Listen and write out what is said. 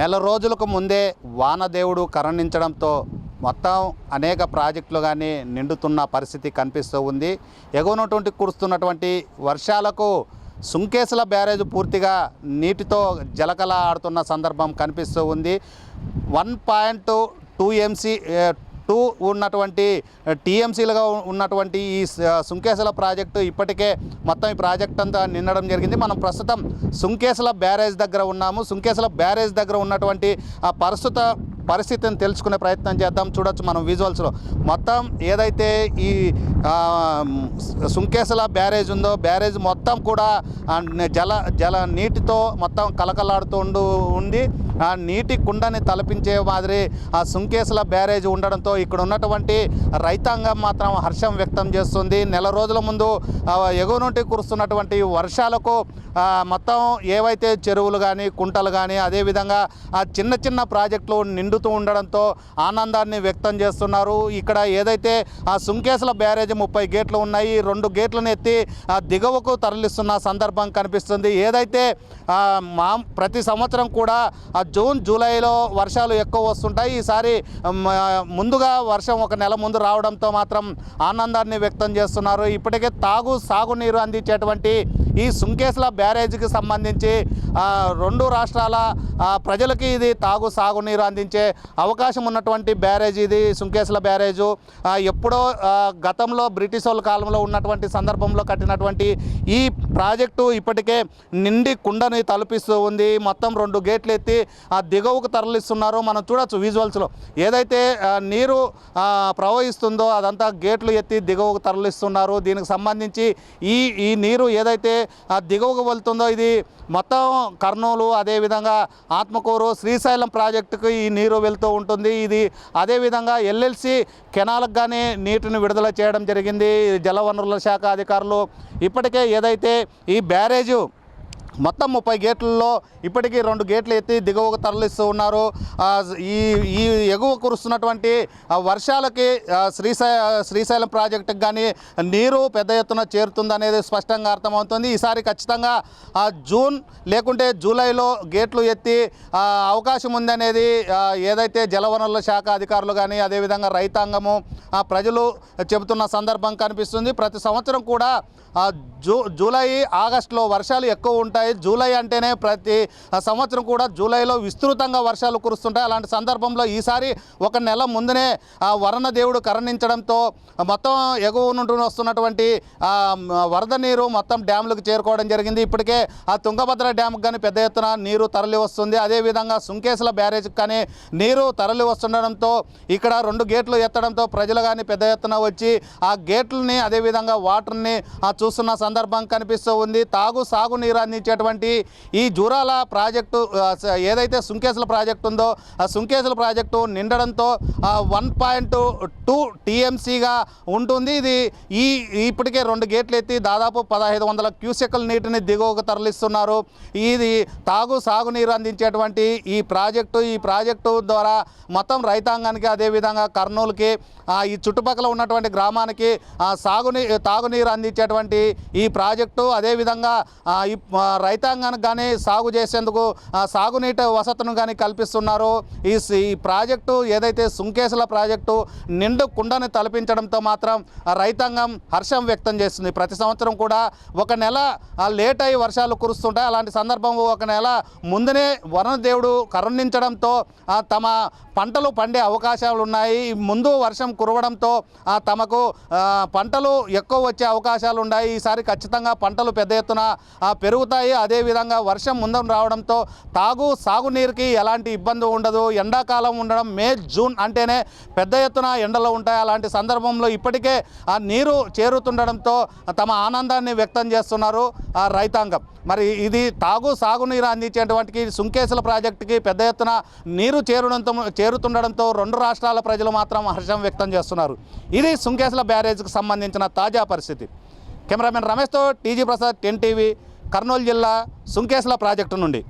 నెల రోజులకు ముందే వానదేవుడు కరణించడంతో మొత్తం అనేక ప్రాజెక్టులు కానీ నిండుతున్న పరిస్థితి కనిపిస్తూ ఉంది. ఎగువనటువంటి కురుస్తున్నటువంటి వర్షాలకు సుంకేసుల బ్యారేజ్ పూర్తిగా నీటితో జలకల ఆడుతున్న సందర్భం కనిపిస్తూ ఉంది. One point two MC two ఉన్నటువంటి టీఎంసీలుగా ఉన్నటువంటి ఈ సుంకేశల సుంకేసల ప్రాజెక్టు ఇప్పటికే మొత్తం ఈ ప్రాజెక్ట్ అంతా నిండడం జరిగింది. మనం ప్రస్తుతం సుంకేసల బ్యారేజ్ దగ్గర ఉన్నాము. సుంకేసల బ్యారేజ్ దగ్గర ఉన్నటువంటి ఆ ప్రస్తుత పరిస్థితిని తెలుసుకునే ప్రయత్నం చేద్దాం. చూడొచ్చు మనం విజువల్స్లో. మొత్తం ఏదైతే ఈ సుంకేసల బ్యారేజ్ ఉందో బ్యారేజ్ మొత్తం కూడా జల జల నీటితో మొత్తం కలకలాడుతూ ఉండు ఉంది ఆ నీటి కుండని తలపించే మాదిరి ఆ సుంకేసుల బ్యారేజ్ ఉండడంతో ఇక్కడ ఉన్నటువంటి రైతాంగం మాత్రం హర్షం వ్యక్తం చేస్తుంది. నెల రోజుల ముందు ఎగువ నుండి కురుస్తున్నటువంటి వర్షాలకు మొత్తం ఏవైతే చెరువులు కానీ కుంటలు కానీ అదేవిధంగా ఆ చిన్న చిన్న ప్రాజెక్టులు నిండుతూ ఉండడంతో ఆనందాన్ని వ్యక్తం చేస్తున్నారు. ఇక్కడ ఏదైతే ఆ సుంకేసుల బ్యారేజ్ ముప్పై గేట్లు ఉన్నాయి. రెండు గేట్లను ఎత్తి ఆ దిగువకు తరలిస్తున్న సందర్భం కనిపిస్తుంది. ఏదైతే మా ప్రతి సంవత్సరం కూడా జూన్ జూలైలో వర్షాలు ఎక్కువ వస్తుంటాయి. ఈసారి ముందుగా వర్షం ఒక నెల ముందు రావడంతో మాత్రం ఆనందాన్ని వ్యక్తం చేస్తున్నారు. ఇప్పటికే తాగు సాగునీరు అందించేటువంటి ఈ సుంకేసుల బ్యారేజ్కి సంబంధించి రెండు రాష్ట్రాల ప్రజలకి ఇది తాగు సాగునీరు అందించే అవకాశం ఉన్నటువంటి బ్యారేజ్ ఇది సుంకేసుల బ్యారేజు. ఎప్పుడో గతంలో బ్రిటిష్ వాళ్ళ కాలంలో ఉన్నటువంటి సందర్భంలో కట్టినటువంటి ఈ ప్రాజెక్టు ఇప్పటికే నిండి కుండని తలపిస్తూ ఉంది. మొత్తం రెండు గేట్లు ఎత్తి ఆ దిగువకు తరలిస్తున్నారు. మనం చూడొచ్చు విజువల్స్లో. ఏదైతే నీరు ప్రవహిస్తుందో అదంతా గేట్లు ఎత్తి దిగువకు తరలిస్తున్నారు. దీనికి సంబంధించి ఈ ఈ నీరు ఏదైతే ఆ దిగువకు వెళ్తుందో ఇది మొత్తం కర్నూలు అదేవిధంగా ఆత్మకూరు శ్రీశైలం ప్రాజెక్టుకు ఈ నీరు వెళ్తూ ఉంటుంది. ఇది అదేవిధంగా ఎల్ఎల్సి కెనాలకు కానీ నీటిని విడుదల చేయడం జరిగింది. జలవనరుల శాఖ అధికారులు ఇప్పటికే ఏదైతే ఈ బ్యారేజు మొత్తం ముప్పై గేట్లలో ఇప్పటికీ రెండు గేట్లు ఎత్తి దిగువకు తరలిస్తూ ఉన్నారు. ఈ ఈ ఎగువ కురుస్తున్నటువంటి వర్షాలకి శ్రీశై శ్రీశైలం ప్రాజెక్టుకి కానీ నీరు పెద్ద ఎత్తున చేరుతుందనేది స్పష్టంగా అర్థమవుతుంది. ఈసారి ఖచ్చితంగా జూన్ లేకుంటే జూలైలో గేట్లు ఎత్తి అవకాశం ఉందనేది ఏదైతే జలవనరుల శాఖ అధికారులు కానీ అదేవిధంగా రైతాంగము ప్రజలు చెబుతున్న సందర్భం కనిపిస్తుంది. ప్రతి సంవత్సరం కూడా జూ జూలై ఆగస్టులో వర్షాలు ఎక్కువ ఉంటాయి. జూలై అంటేనే ప్రతి సంవత్సరం కూడా జూలైలో విస్తృతంగా వర్షాలు కురుస్తుంటాయి. అలాంటి సందర్భంలో ఈసారి ఒక నెల ముందునే ఆ వరణ దేవుడు కరణించడంతో మొత్తం ఎగువ నుండి వస్తున్నటువంటి వరద నీరు మొత్తం డ్యాములకు చేరుకోవడం జరిగింది. ఇప్పటికే ఆ తుంగభద్ర డ్యామ్కి కానీ పెద్ద ఎత్తున నీరు తరలి వస్తుంది. అదేవిధంగా సుంకేసుల బ్యారేజ్కి కానీ నీరు తరలి వస్తుండడంతో ఇక్కడ రెండు గేట్లు ఎత్తడంతో ప్రజలు కానీ పెద్ద ఎత్తున వచ్చి ఆ గేట్లని అదేవిధంగా వాటర్ని చూస్తున్న సందర్భం కనిపిస్తూ ఉంది. తాగు సాగు నీరు అందించేటువంటి ఈ జూరాల ప్రాజెక్టు ఏదైతే సుంకేసుల ప్రాజెక్టు ఉందో ఆ సుంకేసుల ప్రాజెక్టు నిండడంతో వన్ పాయింట్ టూ టీఎంసీగా ఉంటుంది. ఇది ఈ ఇప్పటికే రెండు గేట్లు ఎత్తి దాదాపు పదహైదు వందల క్యూసెక్ల నీటిని దిగువకు తరలిస్తున్నారు. ఇది తాగు సాగునీరు అందించేటువంటి ఈ ప్రాజెక్టు. ఈ ప్రాజెక్టు ద్వారా మొత్తం రైతాంగానికి అదేవిధంగా కర్నూలుకి ఈ చుట్టుపక్కల ఉన్నటువంటి గ్రామానికి సాగునీ తాగునీరు అందించేటువంటి ఈ ప్రాజెక్టు. అదేవిధంగా ఈ రైతాంగానికి కానీ సాగు చేసేందుకు సాగునీటి వసతును కానీ కల్పిస్తున్నారు. ఈ ఈ ప్రాజెక్టు ఏదైతే సుంకేసుల ప్రాజెక్టు నిండు కుండని తలపించడంతో మాత్రం ఆ రైతాంగం హర్షం వ్యక్తం చేస్తుంది. ప్రతి సంవత్సరం కూడా ఒక నెల లేట్ అయి వర్షాలు కురుస్తుంటాయి. అలాంటి సందర్భం ఒక నెల ముందునే వరుణదేవుడు కరుణించడంతో తమ పంటలు పండే అవకాశాలు ఉన్నాయి. ముందు వర్షం కురవడంతో తమకు పంటలు ఎక్కువ వచ్చే అవకాశాలు ఉన్నాయి. ఈసారి ఖచ్చితంగా పంటలు పెద్ద ఎత్తున పెరుగుతాయి. అదేవిధంగా వర్షం ముందం రావడంతో తాగు సాగునీరుకి ఎలాంటి ఇబ్బంది ఉండదు. ఎండాకాలం ఉండడం మే జూన్ అంటేనే పెద్ద ఎత్తున ఎండలు ఉంటాయి. అలాంటి సందర్భంలో ఇప్పటికే ఆ నీరు చేరుతుండడంతో తమ ఆనందాన్ని వ్యక్తం చేస్తున్నారు ఆ రైతాంగం. మరి ఇది తాగు సాగునీరు అందించేటువంటి సుంకేసుల ప్రాజెక్టుకి పెద్ద ఎత్తున నీరు చేరుడంతో చేరుతుండడంతో రెండు రాష్ట్రాల ప్రజలు మాత్రం హర్షం వ్యక్తం చేస్తున్నారు. ఇది సుంకేసుల బ్యారేజ్కి సంబంధించిన తాజా పరిస్థితి. Cameraman రమేష్తో TG Prasad ten TV Kurnool జిల్లా సుంకేసుల ప్రాజెక్టు నుండి.